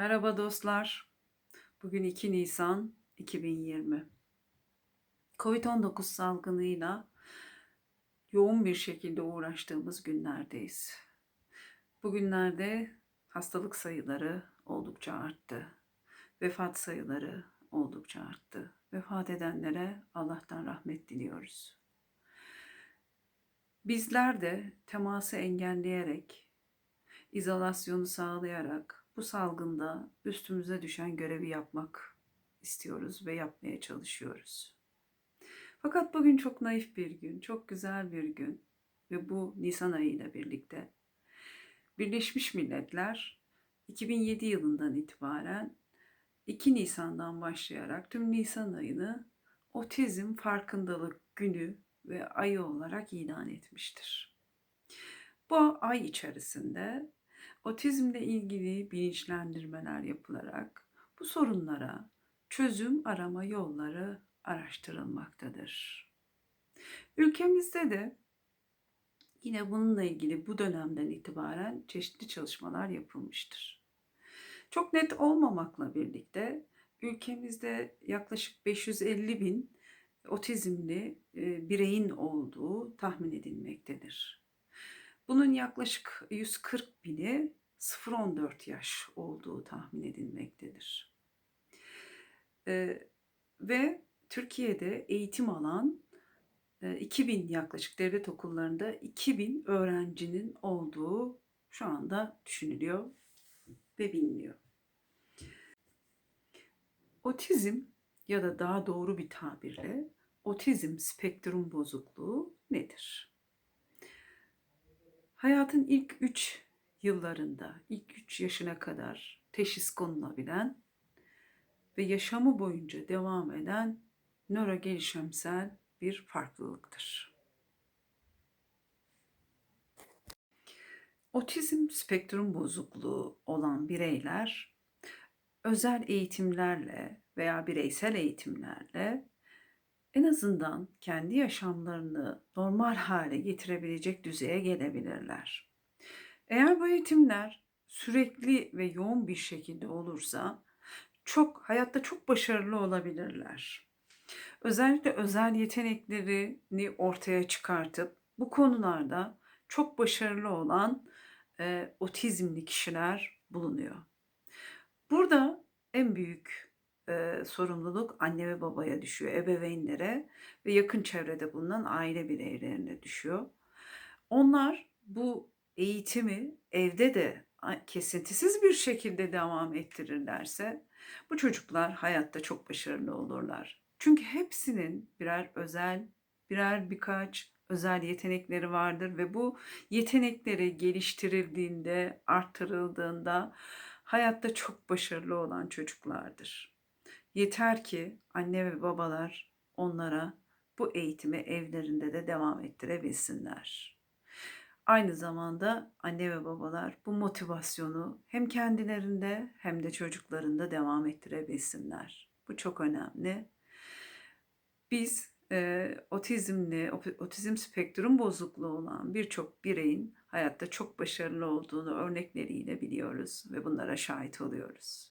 Merhaba dostlar. Bugün 2 Nisan 2020. Covid-19 salgınıyla yoğun bir şekilde uğraştığımız günlerdeyiz. Bugünlerde hastalık sayıları oldukça arttı. Vefat sayıları oldukça arttı. Vefat edenlere Allah'tan rahmet diliyoruz. Bizler de teması engelleyerek, izolasyonu sağlayarak bu salgında üstümüze düşen görevi yapmak istiyoruz ve yapmaya çalışıyoruz. Fakat bugün çok naif bir gün, çok güzel bir gün ve bu Nisan ayı ile birlikte Birleşmiş Milletler 2007 yılından itibaren 2 Nisan'dan başlayarak tüm Nisan ayını Otizm Farkındalık Günü ve ayı olarak ilan etmiştir. Bu ay içerisinde otizmle ilgili bilinçlendirmeler yapılarak bu sorunlara çözüm arama yolları araştırılmaktadır. Ülkemizde de yine bununla ilgili bu dönemden itibaren çeşitli çalışmalar yapılmıştır. Çok net olmamakla birlikte ülkemizde yaklaşık 550 bin otizmli e, bireyin olduğu tahmin edilmektedir. Bunun yaklaşık 140 bini 0-14 yaş olduğu tahmin edilmektedir. E, ve Türkiye'de eğitim alan e, 2000 yaklaşık devlet okullarında 2000 öğrencinin olduğu şu anda düşünülüyor ve biliniyor. Otizm ya da daha doğru bir tabirle otizm spektrum bozukluğu nedir? Hayatın ilk 3 yıllarında, ilk 3 yaşına kadar teşhis konulabilen ve yaşamı boyunca devam eden nörogelişimsel bir farklılıktır. Otizm spektrum bozukluğu olan bireyler özel eğitimlerle veya bireysel eğitimlerle en azından kendi yaşamlarını normal hale getirebilecek düzeye gelebilirler. Eğer bu eğitimler sürekli ve yoğun bir şekilde olursa çok hayatta çok başarılı olabilirler. Özellikle özel yeteneklerini ortaya çıkartıp bu konularda çok başarılı olan e, otizmli kişiler bulunuyor. Burada en büyük e, sorumluluk anne ve babaya düşüyor, ebeveynlere ve yakın çevrede bulunan aile bireylerine düşüyor. Onlar bu eğitimi evde de kesintisiz bir şekilde devam ettirirlerse bu çocuklar hayatta çok başarılı olurlar. Çünkü hepsinin birer özel, birer birkaç özel yetenekleri vardır ve bu yetenekleri geliştirildiğinde, arttırıldığında hayatta çok başarılı olan çocuklardır. Yeter ki anne ve babalar onlara bu eğitimi evlerinde de devam ettirebilsinler. Aynı zamanda anne ve babalar bu motivasyonu hem kendilerinde hem de çocuklarında devam ettirebilsinler. Bu çok önemli. Biz e, otizmli, otizm spektrum bozukluğu olan birçok bireyin hayatta çok başarılı olduğunu örnekleriyle biliyoruz ve bunlara şahit oluyoruz.